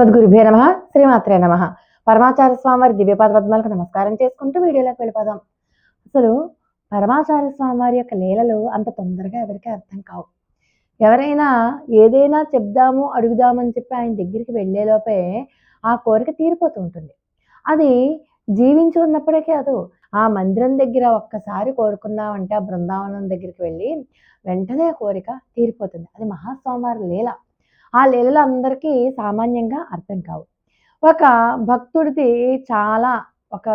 అస్మద్గురుభే నమ శ్రీమాత్రే నమ. పరమాచార్య స్వామి వారి దివ్యపాద పద్మాలకు నమస్కారం చేసుకుంటూ వీడియోలోకి వెళ్ళిపోదాం. అసలు పరమాచార్య స్వామి వారి యొక్క లీలలు అంత తొందరగా ఎవరికి అర్థం కావు. ఎవరైనా ఏదైనా చెప్దాము అడుగుదామని చెప్పి ఆయన దగ్గరికి వెళ్ళేలోపే ఆ కోరిక తీరిపోతూ ఉంటుంది. అది జీవించి ఉన్నప్పుడే అదు. ఆ మందిరం దగ్గర ఒక్కసారి కోరుకుందామంటే ఆ బృందావనం దగ్గరికి వెళ్ళి వెంటనే కోరిక తీరిపోతుంది. అది మహాస్వామివారి లీల. ఆ లీలలు అందరికీ సామాన్యంగా అర్థం కావు. ఒక భక్తుడిది చాలా ఒక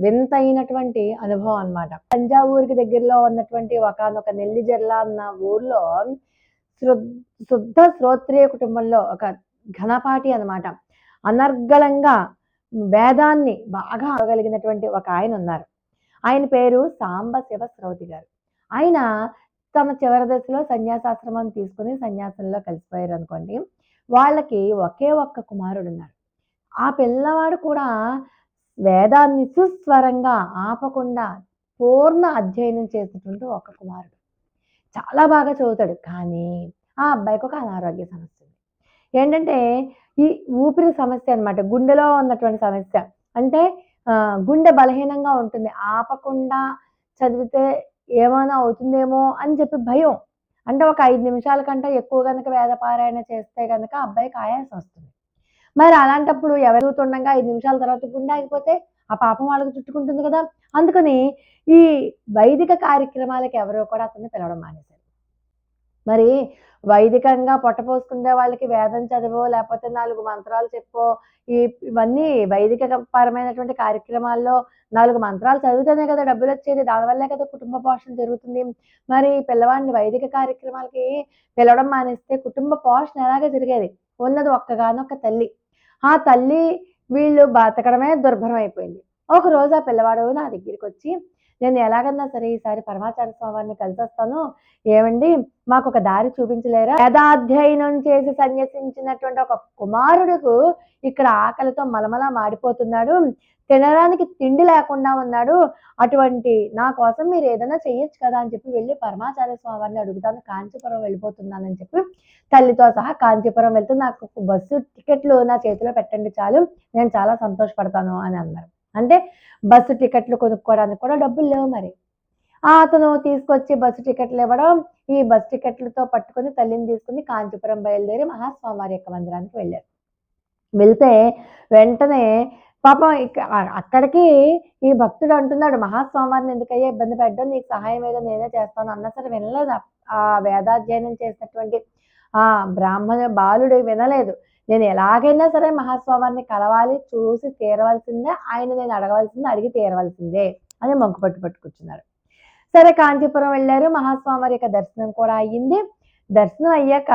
వింతైనటువంటి అనుభవం అన్నమాట. తంజావూరికి దగ్గరలో ఉన్నటువంటి ఒకనొక నెల్లిజర్ల అన్న ఊర్లో శృ- శుద్ధ శ్రోత్రియ కుటుంబంలో ఒక ఘనపాటి అనమాట అనర్గళంగా వేదాన్ని బాగా అవగలిగినటువంటి ఒక ఆయన ఉన్నారు ఆయన పేరు సాంబ శివ శ్రౌతి గారు. ఆయన తన చివరి దశలో సన్యాసాశ్రమం తీసుకుని సన్యాసంలో కలిసిపోయారు అనుకోండి వాళ్ళకి ఒకే ఒక్క కుమారుడు ఉన్నాడు. ఆ పిల్లవాడు కూడా వేదాన్ని సుస్వరంగా ఆపకుండా పూర్ణ అధ్యయనం చేసినటువంటి ఒక కుమారుడు. చాలా బాగా చదువుతాడు కానీ ఆ అబ్బాయికి ఒక అనారోగ్య సమస్య ఉంది. ఏంటంటే ఈ ఊపిరి సమస్య అనమాట గుండెలో ఉన్నటువంటి సమస్య. అంటే గుండె బలహీనంగా ఉంటుంది. ఆపకుండా చదివితే ఏమైనా అవుతుందేమో అని చెప్పి భయం. అంటే ఒక ఐదు నిమిషాల కంటే ఎక్కువ కనుక వేదపారాయణ చేస్తే కనుక అబ్బాయికి ఆయాసం వస్తుంది. మరి అలాంటప్పుడు ఎవరు చదువుతుండగా ఐదు నిమిషాల తర్వాత గుండె ఆగిపోతే ఆ పాపం వాళ్ళకి చుట్టుకుంటుంది కదా. అందుకని ఈ వైదిక కార్యక్రమాలకు ఎవరో కూడా అతన్ని పిలవడం మానేశారు. మరి వైదికంగా పొట్టపోసుకునే వాళ్ళకి వేదం చదివో లేకపోతే నాలుగు మంత్రాలు చెప్పో ఈ ఇవన్నీ వైదిక పరమైనటువంటి కార్యక్రమాల్లో నాలుగు మంత్రాలు చదివితేనే కదా డబ్బులు వచ్చేది. దానివల్లే కదా కుటుంబ పోషణ జరుగుతుంది. మరి పిల్లవాడిని వైదిక కార్యక్రమాలకి పిలవడం మానేస్తే కుటుంబ పోషణ ఎలాగే జరిగేది? ఉన్నది ఒక్కగానొక్క తల్లి. ఆ తల్లి వీళ్ళు బతకడమే దుర్భరం అయిపోయింది. ఒక రోజు ఆ పిల్లవాడు నా దగ్గరికి వచ్చి నేను ఎలాగన్నా సరే ఈసారి పరమాచార్య స్వామిని కలిసి వస్తాను ఏమండి? మాకు ఒక దారి చూపించలేరా? వేదాధ్యయనం చేసి సన్యసించినటువంటి ఒక కుమారుడుకు ఇక్కడ ఆకలితో మలమల మాడిపోతున్నాడు. తినడానికి తిండి లేకుండా ఉన్నాడు. అటువంటి నా కోసం మీరు ఏదైనా చెయ్యొచ్చు కదా అని చెప్పి వెళ్ళి పరమాచార్య స్వామి వారిని అడుగుతాను. కాంచీపురం వెళ్ళిపోతున్నానని చెప్పి తల్లితో సహా కాంచీపురం వెళ్తే నాకు బస్సు టికెట్లు నా చేతిలో పెట్టండి చాలు. నేను చాలా సంతోషపడతాను అని అన్నారు. అంటే బస్సు టికెట్లు కొనుక్కోవడానికి కూడా డబ్బులు లేవు మరి. అతను తీసుకొచ్చి బస్సు టికెట్లు ఇవ్వడం ఈ బస్సు టికెట్లతో పట్టుకొని తల్లిని తీసుకుని కాంచీపురం బయలుదేరి మహాస్వామివారి యొక్క మందిరానికి వెళ్ళారు. వెళ్తే వెంటనే పాపం అక్కడికి ఈ భక్తుడు అంటున్నాడు మహాస్వామివారిని ఎందుకయ్యా ఇబ్బంది పెట్టడం? నీకు సహాయం ఏదో నేనే చేస్తాను. అన్నా సరే వినలేదు. ఆ వేదాధ్యయనం చేసినటువంటి ఆ బ్రాహ్మణ బాలుడు వినలేదు. నేను ఎలాగైనా సరే మహాస్వామిని కలవాలి చూసి తీరవలసిందే ఆయన నేను అడగవలసిందే అడిగి తీరవలసిందే అని మొంకు పట్టు పట్టుకొచ్చున్నాడు సరే కాంచీపురం వెళ్ళారు మహాస్వామి వారి యొక్క దర్శనం కూడా అయ్యింది. దర్శనం అయ్యాక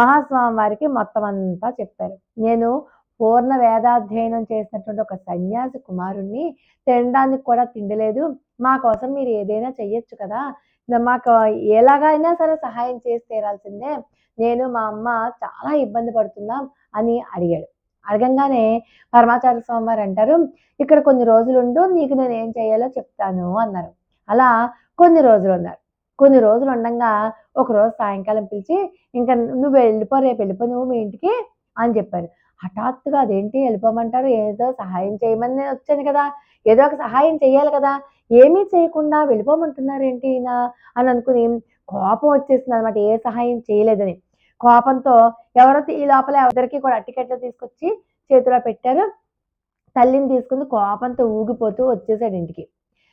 మహాస్వామి వారికి మొత్తం అంతా చెప్పారు. నేను పూర్ణ వేదాధ్యయనం చేసినటువంటి ఒక సన్యాసి కుమారుణ్ణి తినడానికి కూడా తిండి లేదు మా కోసం మీరు ఏదైనా చెయ్యొచ్చు కదా. మాకు ఎలాగైనా సరే సహాయం చేసి తీరాల్సిందే. నేను మా అమ్మ చాలా ఇబ్బంది పడుతున్నాం అని అడిగాడు. అడగంగానే పరమాచార్య స్వామి వారు అంటారు ఇక్కడ కొన్ని రోజులు ఉండు నీకు నేను ఏం చేయాలో చెప్తాను అన్నారు. అలా కొన్ని రోజులు ఉన్నారు కొన్ని రోజులు ఉండగా ఒకరోజు సాయంకాలం పిలిచి ఇంకా నువ్వు వెళ్ళిపో రేపు వెళ్ళిపో నువ్వు మీ ఇంటికి అని చెప్పారు. హఠాత్తుగా అదేంటి వెళ్ళిపోమంటారు ఏదో సహాయం చేయమని నేను వచ్చాను కదా ఏదో ఒక సహాయం చేయాలి కదా ఏమీ చేయకుండా వెళ్ళిపోమంటున్నారు ఏంటి అని అనుకుని కోపం వచ్చేసింది అనమాట ఏ సహాయం చేయలేదని. కోపంతో ఎవరైతే ఈ లోపల ఎవరికి కూడా టికెట్లు తీసుకొచ్చి చేతిలో పెట్టారు తల్లిని తీసుకుని కోపంతో ఊగిపోతూ వచ్చేసాడు ఇంటికి.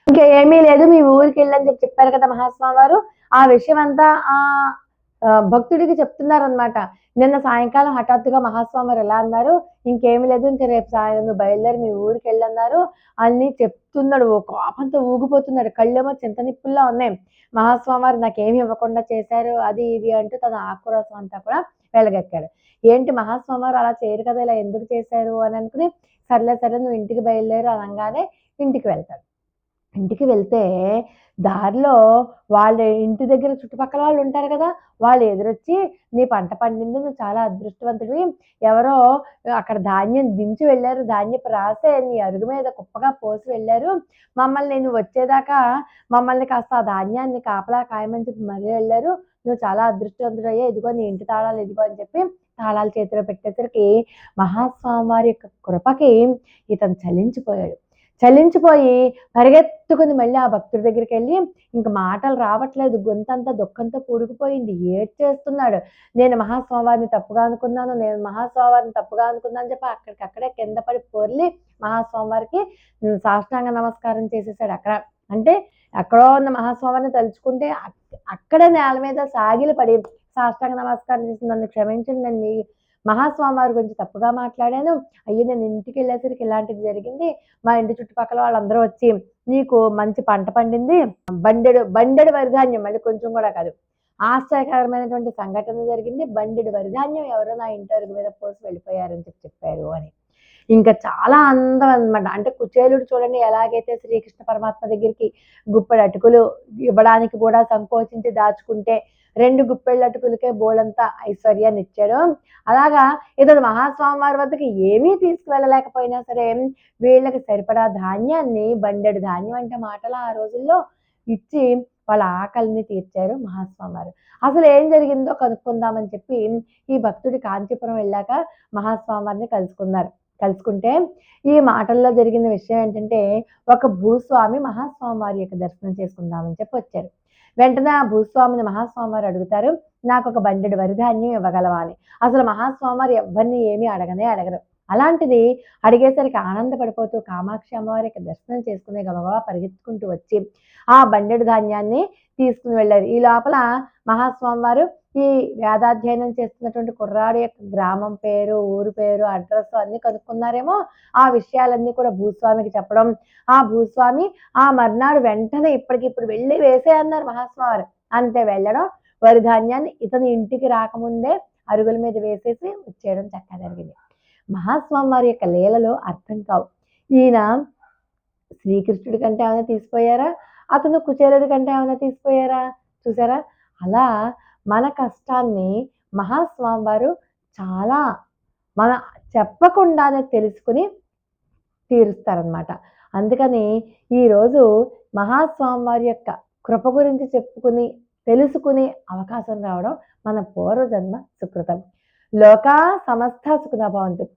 ఇంకా ఏమీ లేదు మీ ఊరికి వెళ్ళని చెప్పి చెప్పారు కదా మహాస్వామి వారు. ఆ విషయం అంతా ఆ, భక్తుడికి చెప్తున్నారనమాట నిన్న సాయంకాలం హఠాత్తుగా మహాస్వామి వారు ఎలా అన్నారు? ఇంకేమీ లేదు ఇంకా రేపు సాయం నువ్వు బయలుదేరి మీ ఊరికి వెళ్ళన్నారు అని చెప్తున్నాడు. ఓ కోపంతో ఊగిపోతున్నాడు. కళ్ళేమో చింత నిప్పుల్లా ఉన్నాయి. మహాస్వామి వారు నాకేమి ఇవ్వకుండా చేశారు అది ఇది అంటూ తన ఆకురసం అంతా కూడా వెళ్ళగక్కాడు ఏంటి మహాస్వామి వారు అలా చేయరు కదా ఇలా ఎందుకు చేశారు అని అనుకుని సర్లే సర్లే నువ్వు ఇంటికి బయలుదేరు అనగానే ఇంటికి వెళ్తాడు. ఇంటికి వెళ్తే దారిలో వాళ్ళ ఇంటి దగ్గర చుట్టుపక్కల వాళ్ళు ఉంటారు కదా వాళ్ళు ఎదురొచ్చి నీ పంట పండింది నువ్వు చాలా అదృష్టవంతుడివి. ఎవరో అక్కడ ధాన్యం దించి వెళ్ళారు ధాన్యపు రాసే నీ అరుగు మీద కుప్పగా పోసి వెళ్ళారు. మమ్మల్ని నేను వచ్చేదాకా మమ్మల్ని కాస్త ఆ ధాన్యాన్ని కాపలా కాయమని చెప్పి మరీ వెళ్ళారు. నువ్వు చాలా అదృష్టవంతుడయ్యా ఇదిగో నీ ఇంటి తాళాలు ఇదిగో అని చెప్పి తాళాలు చేతిలో పెట్టేసరికి మహాస్వామి వారి యొక్క కృపకి ఇతను చలించిపోయాడు. చలించిపోయి పరిగెత్తుకుని మళ్ళీ ఆ భక్తుడి దగ్గరికి వెళ్ళి ఇంక మాటలు రావట్లేదు గొంతంతా దుఃఖంతో పూడుకుపోయింది ఏడ్చేస్తున్నాడు నేను మహాస్వామివారిని తప్పుగా అనుకున్నాను నేను మహాస్వామివారిని తప్పుగా అనుకున్నాను అని చెప్పి అక్కడికక్కడే కింద పడి పొర్లి మహాస్వామివారికి సాష్టాంగ నమస్కారం చేసేసాడు అక్కడ. అంటే ఎక్కడో ఉన్న మహాస్వామిని తలుచుకుంటే అక్కడ నేల మీద సాగిలి పడి సాష్టాంగ నమస్కారం చేసి నన్ను క్షమించండి నేను మీ మహాస్వామి వారి గురించి తప్పుగా మాట్లాడాను. అయ్యో నేను ఇంటికి వెళ్ళేసరికి ఇలాంటిది జరిగింది. మా ఇంటి చుట్టుపక్కల వాళ్ళందరూ వచ్చి నీకు మంచి పంట పండింది. బండెడు బండెడు వరిధాన్యం. మళ్ళీ కొంచెం కూడా కాదు. ఆశ్చర్యకరమైనటువంటి సంఘటన జరిగింది. బండెడు వరిధాన్యం ఎవరో నా ఇంటి మీద పోసి వెళ్ళిపోయారని చెప్పి చెప్పారు అని. ఇంకా చాలా అందం అన్నమాట. అంటే కుచేలుడు చూడండి ఎలాగైతే శ్రీకృష్ణ పరమాత్మ దగ్గరికి గుప్పెడు అటుకులు ఇవ్వడానికి కూడా సంకోచించి దాచుకుంటే రెండు గుప్పెళ్ళ అటుకులకే బోలంతా ఐశ్వర్యాన్ని ఇచ్చాడు. అలాగా ఇతను మహాస్వామి వారి వద్దకు ఏమీ తీసుకువెళ్ళలేకపోయినా సరే వీళ్ళకి సరిపడా ధాన్యాన్ని బండెడు ధాన్యం అంటే మాటలు ఆ రోజుల్లో ఇచ్చి వాళ్ళ ఆకలిని తీర్చారు మహాస్వామి వారు అసలు ఏం జరిగిందో కనుక్కుందామని చెప్పి ఈ భక్తుడి కాంచీపురం వెళ్ళాక మహాస్వామి వారిని కలుసుకున్నారు. కలుసుకుంటే ఈ మాటల్లో జరిగిన విషయం ఏంటంటే ఒక భూస్వామి మహాస్వామి వారి యొక్క దర్శనం చేసుకుందామని చెప్పి వచ్చారు. వెంటనే ఆ భూస్వామిని మహాస్వామి వారు అడుగుతారు నాకు ఒక బండెడు వరిధాన్యం ఇవ్వగలవా? అని. అసలు మహాస్వామి వారు ఎవరిని ఏమీ అడగనే అడగరు. అలాంటిది అడిగేసరికి ఆనందపడిపోతూ కామాక్షి అమ్మవారి యొక్క దర్శనం చేసుకునే గబగబా పరిగెత్తుకుంటూ వచ్చి ఆ బండెడు ధాన్యాన్ని తీసుకుని వెళ్ళారు. ఈ లోపల మహాస్వామి వారు ఈ వేదాధ్యయనం చేస్తున్నటువంటి కుర్రాడు యొక్క గ్రామం పేరు ఊరు పేరు అడ్రస్ అన్ని కనుక్కున్నారేమో. ఆ విషయాలన్నీ కూడా భూస్వామికి చెప్పడం. ఆ భూస్వామి ఆ మర్నాడు వెంటనే ఇప్పటికిప్పుడు వెళ్ళి వేసే అన్నారు మహాస్వామి వారు అంతే వెళ్ళడం. వరి ధాన్యాన్ని ఇతని ఇంటికి రాకముందే అరుగుల మీద వేసేసి వచ్చేయడం చక్కగా జరిగింది. మహాస్వామి వారి యొక్క లీలలో అర్థం కావు. ఈయన శ్రీకృష్ణుడి కంటే ఏమైనా తీసిపోయారా? అతను కుచేలుడి కంటే ఏమైనా తీసిపోయారా? చూసారా? అలా మన కష్టాన్ని మహాస్వామి వారు చాలా మన చెప్పకుండానే తెలుసుకుని తీరుస్తారనమాట అందుకని ఈరోజు మహాస్వామి వారి యొక్క కృప గురించి చెప్పుకుని తెలుసుకునే అవకాశం రావడం మన పూర్వజన్మ సుకృతం. లోకా సమస్త సుఖభవంతు